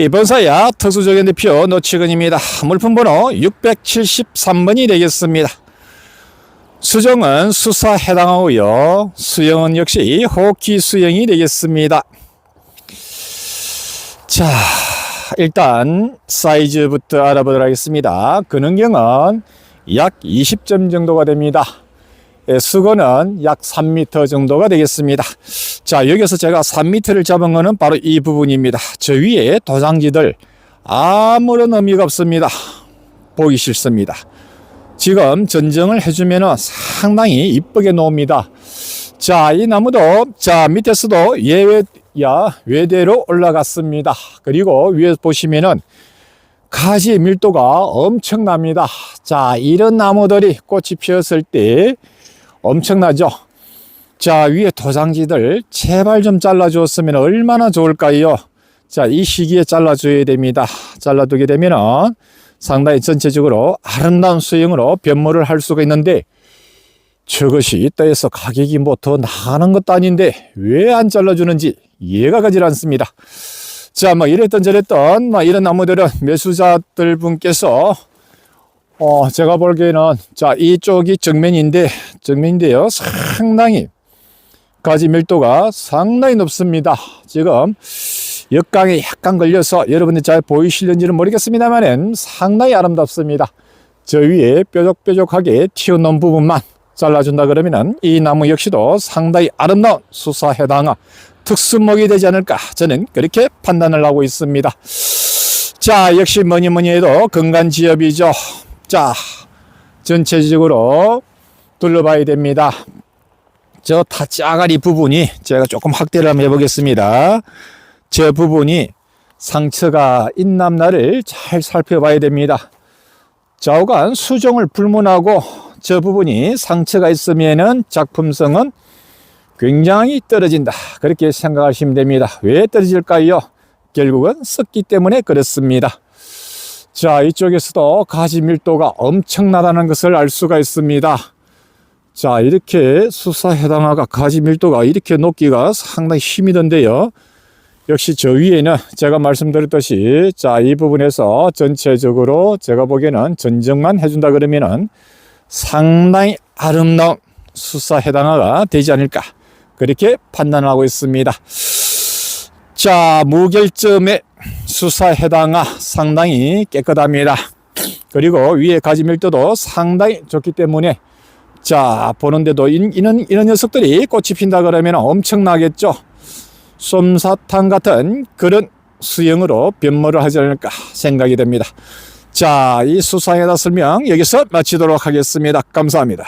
이번 사야 특수적인 대표 노치근입니다. 물품 번호 673번이 되겠습니다. 수정은 수사 해당하고요. 수영은 역시 호키 수영이 되겠습니다. 자, 일단 사이즈부터 알아보도록 하겠습니다. 근은경은 약 20점 정도가 됩니다. 예, 수건은 약 3m 정도가 되겠습니다. 자, 여기서 제가 3m를 잡은 거는 바로 이 부분입니다. 저 위에 도장지들 아무런 의미가 없습니다. 보기 싫습니다. 지금 전정을 해주면 상당히 이쁘게 놓습니다. 자, 이 나무도 자 밑에서도 예외 야 외대로 올라갔습니다. 그리고 위에 보시면은 가지 밀도가 엄청납니다. 자, 이런 나무들이 꽃이 피었을 때 엄청나죠? 자, 위에 도장지들 제발 좀 잘라주었으면 얼마나 좋을까요? 자, 이 시기에 잘라줘야 됩니다. 잘라두게 되면은 상당히 전체적으로 아름다운 수영으로 변모를 할 수가 있는데 저것이 있다 해서 가격이 뭐 더 나가는 것도 아닌데 왜 안 잘라주는지 이해가 가질 않습니다. 자, 뭐 이랬던 저랬던 뭐 이런 나무들은 매수자들 분께서 어, 제가 보기에는 자, 이쪽이 정면인데 정면인데요. 상당히 가지 밀도가 상당히 높습니다. 지금 역강에 약간 걸려서 여러분들 잘 보이실는지는 모르겠습니다만은 상당히 아름답습니다. 저 위에 뾰족뾰족하게 튀어나온 부분만 잘라준다 그러면은 이 나무 역시도 상당히 아름다운 수사 해당화 특수목이 되지 않을까 저는 그렇게 판단을 하고 있습니다. 자 역시 뭐니 뭐니 해도 건강지엽이죠. 자 전체적으로 둘러봐야 됩니다. 저 타짜가리 부분이 제가 조금 확대를 한번 해보겠습니다. 저 부분이 상처가 있남나를 잘 살펴봐야 됩니다. 좌우간 수정을 불문하고 저 부분이 상처가 있으면은 작품성은 굉장히 떨어진다. 그렇게 생각하시면 됩니다. 왜 떨어질까요? 결국은 썩기 때문에 그렇습니다. 자, 이쪽에서도 가지 밀도가 엄청나다는 것을 알 수가 있습니다. 자, 이렇게 수사 해당화가 가지 밀도가 이렇게 높기가 상당히 힘이 던데요. 역시 저 위에는 제가 말씀드렸듯이 자, 이 부분에서 전체적으로 제가 보기에는 전정만 해준다 그러면은 상당히 아름다운 수사 해당화가 되지 않을까. 그렇게 판단하고 있습니다. 자, 무결점의 수사 해당화 상당히 깨끗합니다. 그리고 위에 가지 밀도도 상당히 좋기 때문에 자, 보는데도 이- 이런, 이런 녀석들이 꽃이 핀다 그러면 엄청나겠죠. 솜사탕 같은 그런 수영으로 변모를 하지 않을까 생각이 됩니다. 자, 이 수상에다 설명 여기서 마치도록 하겠습니다. 감사합니다.